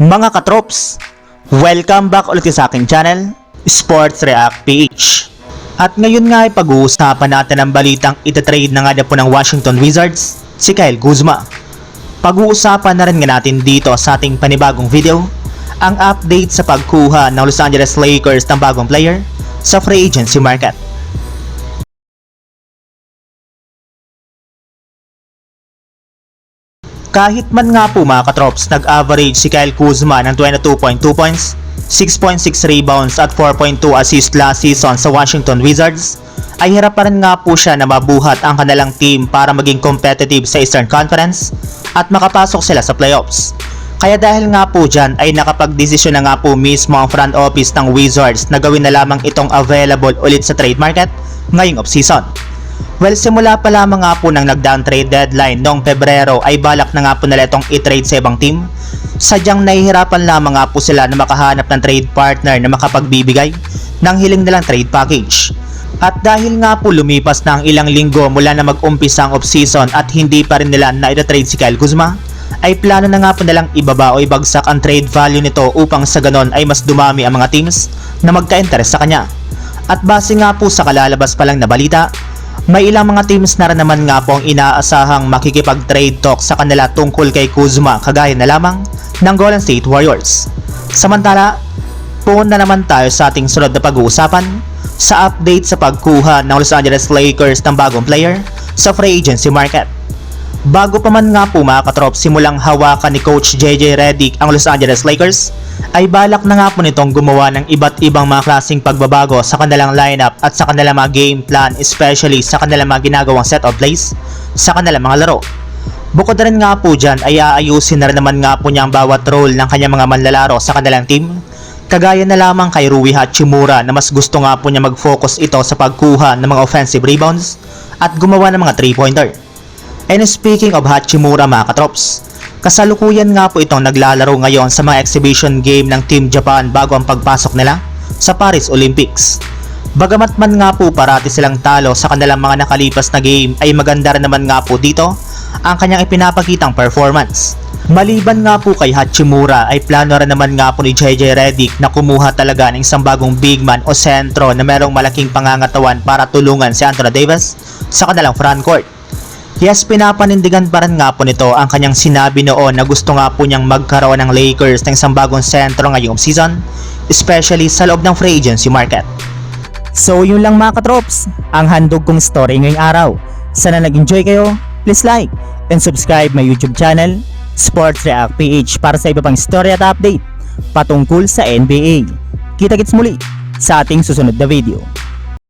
Mga katrops, welcome back ulit sa aking channel, Sports React PH. At ngayon nga ay pag-uusapan natin ang balitang itatrade na nga na po ng Washington Wizards, si Kyle Kuzma. Pag-uusapan na rin nga natin dito sa ating panibagong video, ang update sa pagkuha ng Los Angeles Lakers ng bagong player sa free agency market. Kahit man nga po mga katrops, nag-average si Kyle Kuzma ng 22.2 points, 6.6 rebounds at 4.2 assists last season sa Washington Wizards, ay hirap pa rin nga po siya na mabuhat ang kanilang team para maging competitive sa Eastern Conference at makapasok sila sa playoffs. Kaya dahil nga po dyan ay nakapag-desisyon na nga po mismo ang front office ng Wizards na gawin na lamang itong available ulit sa trade market ngayong offseason. Well, simula pa lamang nga po nang nag-down trade deadline noong Pebrero ay balak na nga po nila itong i-trade sa ibang team. Sadyang nahihirapan lamang nga po sila na makahanap ng trade partner na makapagbibigay ng hiling nilang trade package. At dahil nga po lumipas na ang ilang linggo mula na mag-umpisa ang off-season at hindi pa rin nila na trade si Kyle Kuzma, ay plano na nga po nilang ibaba o ibagsak ang trade value nito upang sa ganon ay mas dumami ang mga teams na magka-interest sa kanya. At base nga po sa kalalabas pa lang na balita, may ilang mga teams na rin naman nga po ang inaasahang makikipag-trade talk sa kanila tungkol kay Kuzma kagaya na lamang ng Golden State Warriors. Samantala, pumunta na naman tayo sa ating sunod na pag-uusapan sa update sa pagkuha ng Los Angeles Lakers ng bagong player sa free agency market. Bago pa man nga po mga katrop simulang hawakan ni Coach JJ Redick ang Los Angeles Lakers, ay balak na nga po nitong gumawa ng iba't ibang mga klaseng pagbabago sa kanilang lineup at sa kanilang mga game plan especially sa kanilang mga ginagawang set of plays sa kanilang mga laro. Bukod na rin nga po dyan ay aayusin na rin naman nga po niya ang bawat role ng kanyang mga manlalaro sa kanilang team Kagaya na lamang kay Rui Hachimura na mas gusto nga po niya mag-focus ito sa pagkuha ng mga offensive rebounds at gumawa ng mga 3-pointer. And speaking of Hachimura mga katrops, kasalukuyan nga po itong naglalaro ngayon sa mga exhibition game ng Team Japan bago ang pagpasok nila sa Paris Olympics. Bagamat man nga po parati silang talo sa kanilang mga nakalipas na game ay maganda rin naman nga po dito ang kanyang ipinapakitang performance. Maliban nga po kay Hachimura ay plano rin naman nga po ni JJ Redick na kumuha talaga ng isang bagong big man o sentro na merong malaking pangangatawan para tulungan si Anthony Davis sa kanilang frontcourt. Yes, pinapanindigan pa rin nga po nito ang kanyang sinabi noon na gusto nga po niyang magkaroon ng Lakers ng isang bagong sentro ngayong season, especially sa loob ng free agency market. So yun lang mga katrops, ang handog kong story ngayong araw. Sana nag-enjoy kayo, please like and subscribe my YouTube channel, Sports React PH para sa iba pang story at update patungkol sa NBA. Kita-kits muli sa ating susunod na video.